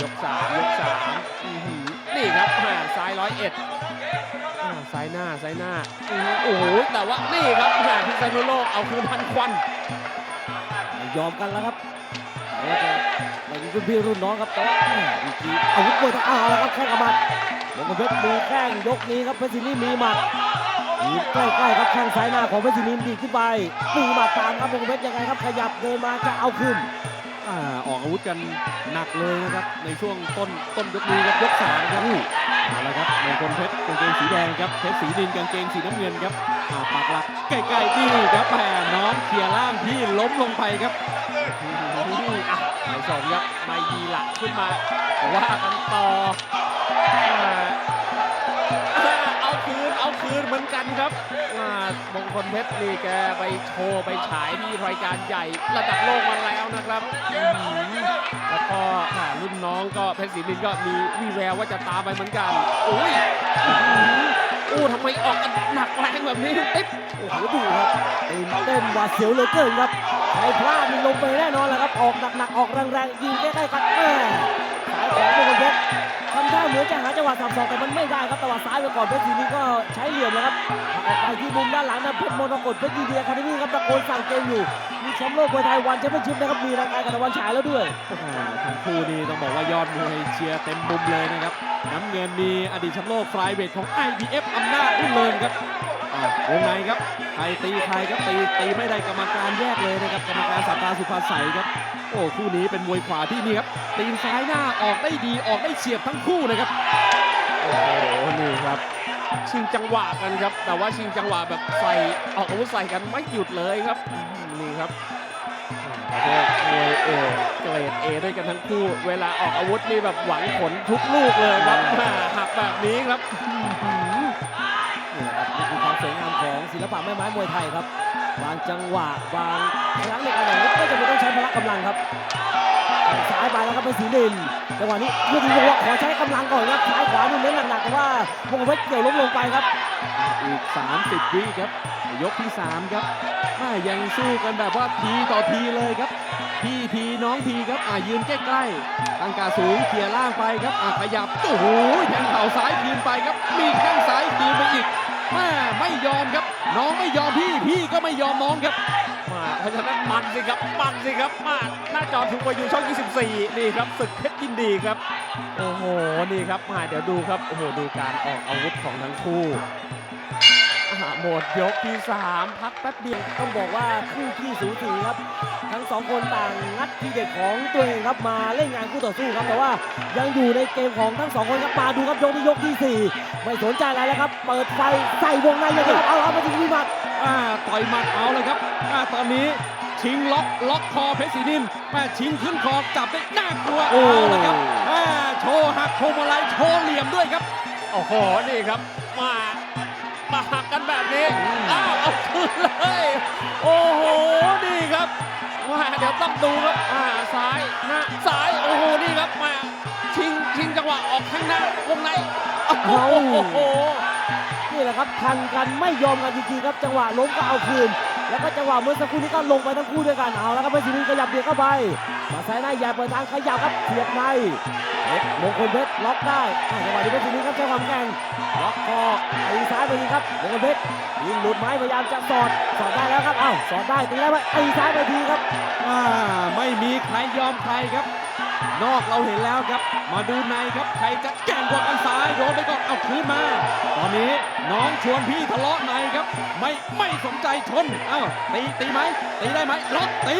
ยกสามยกสามอื้อหือนี่ครับแหม่ซ้ายร้อยเอ็ดอ่าซ้ายหน้าซ้ายหน้าอื้อหือโอ้โหแต่ว่านี่ครับแหม่พิษณุโลกเอาคืนพันควัน ไม่ยอมกันแล้วครับแล้วก็ไม่มีรุ่นพี่รุ่นน้องครับแต่ว่าแหม่อีกทีอาวุธมวยไทยเอาแล้วครับแข้งกับหมัดมงคลเพชรมีแข้งยกนี้ครับเพชรศิริมีหมัดมีใกล้ๆครับแข้งซ้ายหน้าของเพชรศิริดีดขึ้นไปมีหมัดตามครับมงคลเพชรยังไงครับขยับเดินมาจะเอาคืน อ่าออกอาวุธกันหนักเลยนะครับในช่วงต้นต้นยกนี้ครับยกสามครับเอาละครับมงคลเพชรกางเกงสีแดงครับเพชรสีดินกางเกงสีน้ำเงินครับอ่าปักหลักใกล้ๆนี่ครับแหมน้องเคลียร์ล่างที่ล้มลงไปครับอะไปสองครับไม่ดีหลักขึ้นมาว่ากันต่ออ่าอ่าเอา คืนเอาคืนเหมือนกันครับอ่ามงคลเพชรนี่แกไปโชว์ไปฉายที่รายการใหญ่ระดับโลกมาแล้วนะครับ แล้วก็อ่ารุ่นน้องก็เพชรศรีนินก็มีวีแววว่าจะตามไปเหมือนกันโอ้ยอื้ทำไมออกกันหนักแรงแบบนี้ติ๊บโอ้โหดูครับเต้นหวาดเสียวเหลือเกินครับใครพลาดนี่ลงไปแน่นอนแหละครับ ออกหนักๆออกแรงๆยิงใกล้ๆกันแม่สายของมงคลเพชร ทำท่าเหมือนจะหาจังหวะสับสอกแต่มันไม่ได้ครับตะวัดซ้ายไปก่อนเพชรทีนี้ก็ใช้เหลี่ยมนะครับออกไปที่มุมด้านหลังนะเพชรมรกตเพชรดีเดียคาเดมี่ครับตะโกนสั่งเกมอยู่มีแชมป์โลกมวยไทยวันแชมเปี้ยนชิพนะครับมีรายการกันวันฉายแล้วด้วยทั้งคู่นี่ต้องบอกว่ายอดมวยเชียร์เต็มมุมเลยนะครับน้ำเงินมีอดีตแชมป์โลกไฟเวทของ IBF อำนาจรุ่งเรืองครับ วงในครับใครตีใครครับตีตีไม่ได้กรรมการแยกเลยนะครับกรรมการสัตตาสุภาใสครับ โอ้คู่นี้เป็นมวยขวาที่นี่ครับตีนซ้ายหน้าออกได้ดีออกได้เฉียบทั้งคู่นะครับโอ้โหนี่ครับ ชิงจังหวะกันครับ แต่ว่าชิงจังหวะแบบใส่ออกอาวุธใส่กันไม่หยุดเลยครับอื้อหือนี่ครับประเภทมวยเอเกรดเอด้วยกันทั้งคู่ เวลาออกอาวุธนี่แบบหวังผลทุกลูกเลยครับอ่าหักแบบนี้ครับอื้อหือ นี่ครับนี่คือความสวยงามของศิลปะแม่ไม้มวยไทยครับบางจังหวะบางครั้งในการแข่งขันก็จะไม่ต้องใช้พละกำลังครับ ไปแล้วครับเป็นสีนินจังหวะนี้เพื่อที่จะบอกขอใช้กำลังก่อนครับซ้ายขวานี่เน้นหนักๆแต่ว่ามงเพชรเกี่ยวล้มลงไปครับ อีก 30 วิครับ ยกที่ 3 ครับอ่ายังสู้กันแบบว่าทีต่อทีเลยครับ พี่ทีน้องทีครับ อ่ายืนใกล้ๆตั้งกาสูงเขี่ยล่างไปครับ อ่าขยับ โอ้โหแทงเข่าซ้ายคืนไปครับ มีแข้งซ้ายคืนไปอีกแม่ไม่ยอมครับ น้องไม่ยอมพี่ พี่ก็ไม่ยอมน้องครับ มาเพราะฉะนั้นมันสิครับมันสิครับมาหน้าจอถูกไปอยู่ช่อง 24 นี่ครับศึกเพชรยินดีครับ โอ้โห นี่ครับมาเดี๋ยวดูครับ โอ้โห ดูการออกอาวุธของทั้งคู่หมดยกที่ 3 พักแป๊บเดียวต้องบอกว่าคู่ขี้สูสีครับ ทั้งสองคนต่างงัดทีเด็ดของตัวเองครับมาเล่นงานคู่ต่อสู้ครับแต่ว่ายังอยู่ในเกมของทั้งสองคนครับมาดูครับยกนี้ยกที่สี่ไม่สนใจอะไรแล้วครับ เปิดไฟใส่วงในเลยครับเอาเอามาถึงวิมัด อ่าต่อยหมัดเอาเลยครับอ่าตอนนี้ชิงล็อกล็อกคอเพชรศรีนินแม่ชิงขึ้นคอจับได้น่ากลัวเอาเลยครับแม่โชว์หักโชว์มาลัยโชว์เหลี่ยมด้วยครับโอ้โหนี่ครับมามาหักกันแบบนี้อ้าวเอาคืนเลยโอ้โหนี่ครับมาเดี๋ยวต้องดูครับอ่าซ้ายหน้าซ้ายโอ้โหนี่ครับมาชิงชิงจังหวะออกข้างหน้าวงในโอ้โห นี่แหละครับทันกันไม่ยอมกันจริงๆครับจังหวะล้มก็เอาคืน แล้วก็จังหวะเมื่อสักครู่นี้ก็ลงไปทั้งคู่ด้วยกันเอาแล้วครับเพชรศรีนิขยับเบียดเข้าไปมาซ้ายหน้าอย่เปิดทางขยับครับเสียบในเพชรมงคลเพชรล็อกได้จังหวะนี้เพชรศรีนิครับใช้ความแกร่งล็อกคอตีซ้ายไปทีครับมงคลเพชรยิงหลุดไม้พยายามจะสอดสอดได้แล้วครับอ้าวสอดได้ตีได้ไหมตีซ้ายไปทีครับอ่าไม่มีใครยอมใครครับ นอกเราเห็นแล้วครับ มาดูในครับใครจะแก่งกว่ากันซ้ายโยนไปก่อนเอาคืนมา ตอนนี้น้องชวนพี่ทะเลาะในครับ ไม่ไม่สนใจชนเอ้าตีตีไหมตีได้ไหมล็อกตี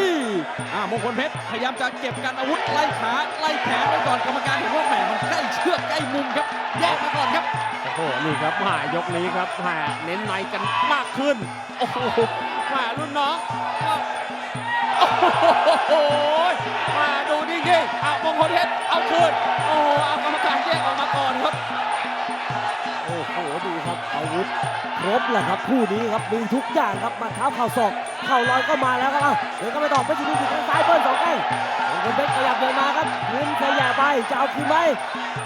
อ่ามงคลเพชรพยายามจะเก็บกันอาวุธไล่ขาไล่แขนไว้ก่อนกรรมการเห็นว่าแหมมันใกล้เชือกใกล้มุมครับแยกมาก่อนครับโอ้โหนี่ครับมายกนี้ครับแหมเน้นในกันมากขึ้นโอ้โหแหมรุ่นน้องโอ้โห ของคลเพชรเอาคืนโอ้โหเอากรรมการแยกออกมาก่อนครับ โอ้โหดูครับอาวุธครบแหละครับคู่นี้ครับมีทุกอย่างครับมาเท้าเข่าศอก เข่าลอยก็มาแล้วครับ เดี๋ยวก็ไปต่อเพชรศรีนินติดข้างซ้ายเบิ้ลสองแข้งมงคลเพชรขยับเดินมาครับยืนขยับไปจะเอาคืนไหม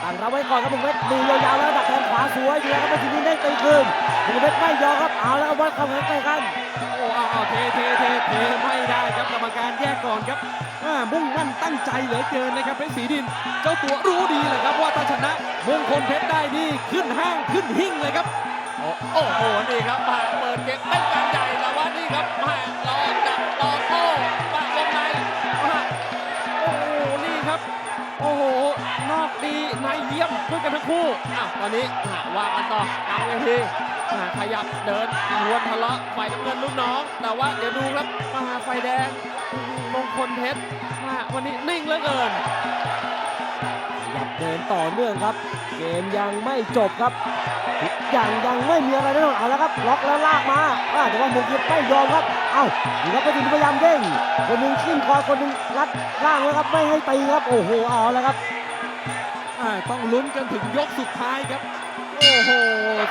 ตั้งรับไว้ก่อนครับมงคลเพชรมือยาวๆแล้วดักแทงขวาสวยดีครับเพชรศรีนินได้ตีคืนมงคลเพชรไม่ยอมครับเอาแล้ววัดความแข็งแกร่งกันโอ้เอาเอาเทเทเทเทไม่ได้ครับกรรมการแยกก่อนครับอ่ามุ่งมั่นตั้งใจเหลือเกินนะครับเพชรศรีดิน เจ้าตัวรู้ดีเลยครับว่าถ้าชนะมงคลเพชรได้นี่ขึ้นห้างขึ้นหิ่งเลยครับ โอ้โหนี่ครับมาเปิดเกมเป็นการใหญ่แต่ว่านี่ครับมารอจับรอโต้มาวงในมาโอ้โหนี่ครับ โอ้โหนอกดีในเยี่ยมด้วยกันทั้งคู่อ้าวตอนนี้ว่ากันต่อกลางเวทีขยับเดินรวนทะเลาะฝ่ายน้ำเงินลูกน้อง แต่ว่าเดี๋ยวดูครับมาไฟแดงมงคลเพชรวันนี้นิ่งเหลือเกิน เดินต่อเนื่องครับ เกมยังไม่จบครับทุกอย่างยังไม่มีอะไรแน่นอนเอาละครับ ล็อกแล้วลากมาอ่าแต่ว่ามงคลไม่ยอมครับ เอ้าดูครับเพชรศรีนินพยายามเด้งคนหนึ่งขึ้นคอคนหนึ่งรัดล่างไว้ครับไม่ให้ตีครับ โอ้โหเอาแล้วครับอ่าต้องลุ้นกันถึงยกสุดท้ายครับ โอ้โห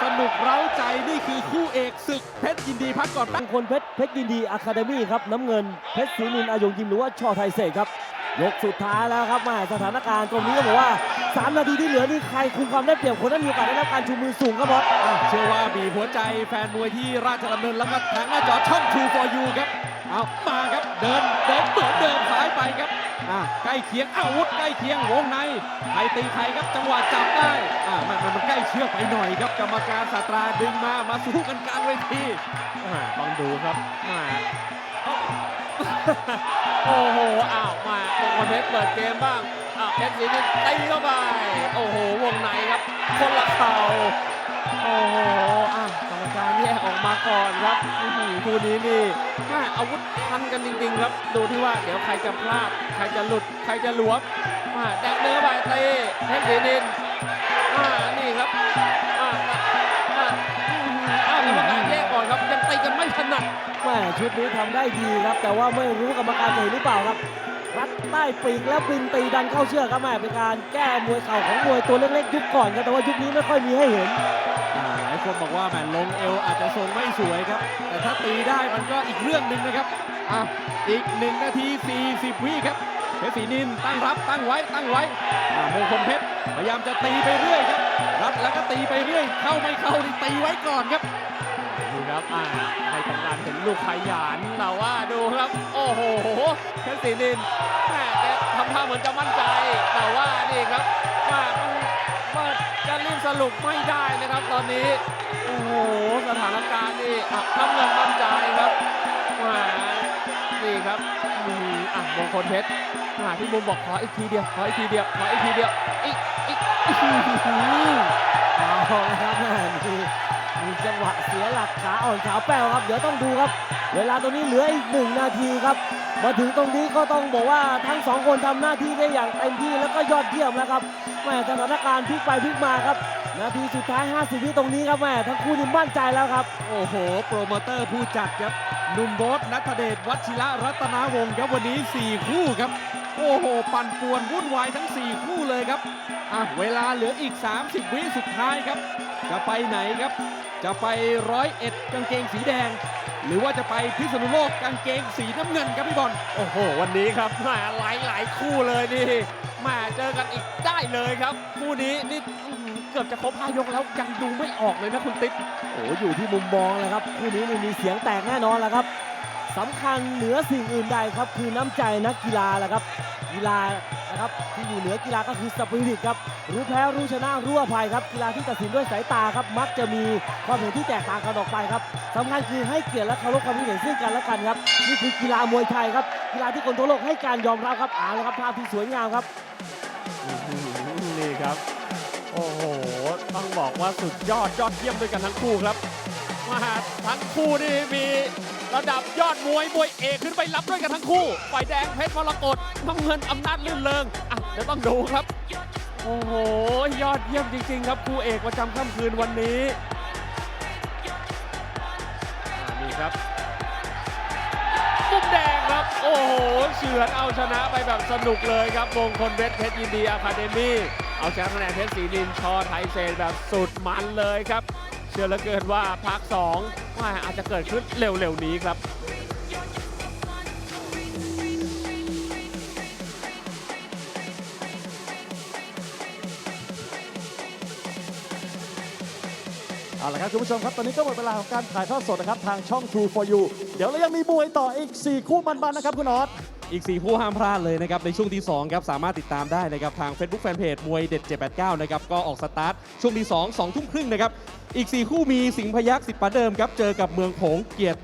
สนุกเร้าใจนี่คือคู่เอกศึกเพชรยินดีพักก่อนมแป๊บงคลเพชรเพชรยินดีอะคาเดมี่ครับน้ำเงินเพชรศรีนินอายงยิมหรือว่าช่อไทยเศษครับ ยกสุดท้ายแล้วครับแมาสถานการณ์ตรงนี้ก็บอกว่า 3นาทีที่เหลือนี่ใครคุมความได้เปรียบคนนั้นมีโอกาสได้รับการชูมือสูงครับบอสอะเชื่อว่าบีบหัวใจแฟนมวยที่ราชดำเนินแล้วก็ทางหน้าจอช่อง True for You ครับเอามาครับเดินเดินเหมือนเดิมสายไปครับอะใกล้เคียงอาวุธใกล้เคียงวงในใครตีใครครับจังหวะจับได้อะมันมันมันใกล้เชือกไปหน่อยครับกรรมการสตราดึงมามาสู้กันกลางเวทีอ่าต้องดูครับมาโอ้โหอ้าวมามงคลเพชรเปิดเกมบ้างอ้าว เพชรศรีนินตีเข้าไป โอ้โห วงในครับ คนละเข่าโอ้โหอ้าวกรรมการแยกออกมาก่อนครับคู่นี้นี่แม่อาวุธทันกันจริง ๆ ครับ ดูที่ว่าเดี๋ยวใครจะพลาด ใครจะหลุด ใครจะหลวมมาแดกเนื้อไปเตะเพชรศรีนินอ่านี่ครับอ่าอ่าอื้อหืออ้ากรรมการแยกก่อนครับ ยังตีกันไม่ถนัดแม่ชุดนี้ทำได้ดีครับ แต่ว่าไม่รู้กรรมการจะเห็นหรือเปล่าครับ รัดใต้ปีกแล้วบินตีดันเข้าเชือกครับแม่เป็นการแก้มวยเข่าของมวยตัวเล็กๆยุคก่อนครับแต่ว่ายุคนี้ไม่ค่อยมีให้เห็นหลายคนบอกว่าแหมลงเอวอาจจะทรงไม่สวยครับ แต่ถ้าตีได้มันก็อีกเรื่องหนึ่งนะครับอะอีก1นาที 40 วิครับเพชรศรีนินตั้งรับตั้งไว้ตั้งไว้อ่ามงคลเพชรพยายามจะตีไปเรื่อยครับรับแล้วก็ตีไปเรื่อย เข้าไม่เข้านี่ตีไว้ก่อนครับ ครับอ่าให้กรรมการเห็นลูกขยันแต่ว่าดูครับ โอ้โหเพชรศรีนินแม่แกทำท่าเหมือนจะมั่นใจ แต่ว่านี่ครับว่ามันว่าจะรีบสรุปไม่ได้นะครับ ตอนนี้โอ้โหสถานการณ์นี่อะน้ำเงินมั่นใจครับแหมนี่ครับอืมอะมงคลเพชรหาที่มุมบอกขออีกทีเดียวขออีกทีเดียวขออีกทีเดียวอีกอีกอื้อหือเอาครับแม่ มีจังหวะเสียหลักขาอ่อนขาแป้วครับ เดี๋ยวต้องดูครับ เวลาตรงนี้เหลืออีกหนึ่งนาทีครับ มาถึงตรงนี้ก็ต้องบอกว่าทั้งสองคนทำหน้าที่ได้อย่างเต็มที่แล้วก็ยอดเยี่ยมแล้วครับแม่สถานการณ์พลิกไปพลิกมาครับ นาทีสุดท้าย 50วิตรงนี้ครับแม่ทั้งคู่นี่มั่นใจแล้วครับ โอ้โห โปรโมเตอร์ผู้จัดครับหนุ่มโบ๊ทนัทเดชวัชิระรัตนาวงศ์ครับวันนี้ 4 คู่ครับ โอ้โห ปั่นป่วนวุ่นวายทั้ง 4 คู่เลยครับอะเวลาเหลืออีก 30 วิสุดท้ายครับ จะไปไหนครับ จะไปร้อยเอ็ดกางเกงสีแดง หรือว่าจะไปพิษณุโลกกางเกงสีน้ำเงินครับพี่บอลโอ้โห วันนี้ครับแมาหลายหลายๆคู่เลยนี่แมาเจอกันอีกได้เลยครับ คู่นี้นี่อื้อหือเกือบจะครบห้ายกแล้วยังดูไม่ออกเลยนะคุณติ๊บโอ้อยู่ที่มุมมองแหละครับ คู่นี้นี่มีเสียงแตกแน่นอนแหละครับสำคัญเหนือสิ่งอื่นใดครับ คือน้ำใจนักกีฬาแหละครับ กีฬานะ ครับที่อยู่เหนือกีฬาก็คือสปิริตครับรู้แพ้รู้ชนะรู้อภัยครับกีฬาที่ตัดสินด้วยสายตาครับมักจะมีความเห็นที่แตกต่างกันออกไปครับสำคัญคือให้เกียรติและเคารพความคิดเห็นซึ่งกันและกันครับนี่คือกีฬามวยไทยครับกีฬาที่คนทั่วโลกให้การยอมรับครับอ่าแล้วครับภาพที่สวยงามครับนี่ครับโอ้โหต้องบอกว่าสุดยอดยอดเยี่ยมด้วยกันทั้งคู่ครับมาทั้งคู่นี่มี ระดับยอดมวยมวยเอกขึ้นไปรับด้วยกันทั้งคู่ฝ่ายแดงเพชรมรกตน้ำเงินอำนาจลื่นเริงอะเดี๋ยวต้องดูครับ โอ้โห ยอดเยี่ยมจริง ๆ ครับคู่เอกประจำค่ำคืนวันนี้นี่ครับมุมแดงครับ โอ้โหเฉือนเอาชนะไปแบบสนุกเลยครับมงคลเพชรเพชรยินดีอะคาเดมี่เอาชนะคะแนนเพชรศรีนินชอไทยเซนแบบสุดมันเลยครับ เชื่อเหลือเกินว่าพักสองว่าอาจจะเกิดขึ้นเร็วๆนี้ครับเอาละครับคุณผู้ชมครับ ตอนนี้ก็หมดเวลาของการถ่ายทอดสดนะครับ ทางช่อง True for You เดี๋ยวเรายังมีมวยต่ออีก 4 คู่มันๆนะครับ คุณออส อีก 4 คู่ห้ามพลาดเลยนะครับ ในช่วงที่ 2 ครับ สามารถติดตามได้นะครับ ทาง Facebook Fanpage มวยเด็ด 789 นะครับ ก็ออกสตาร์ท ช่วงที่ 2 2 ทุ่มครึ่งนะครับ อีก 4 คู่มีสิงห์พยักสิบปะเดิมครับ เจอกับเมืองผงเกียรติ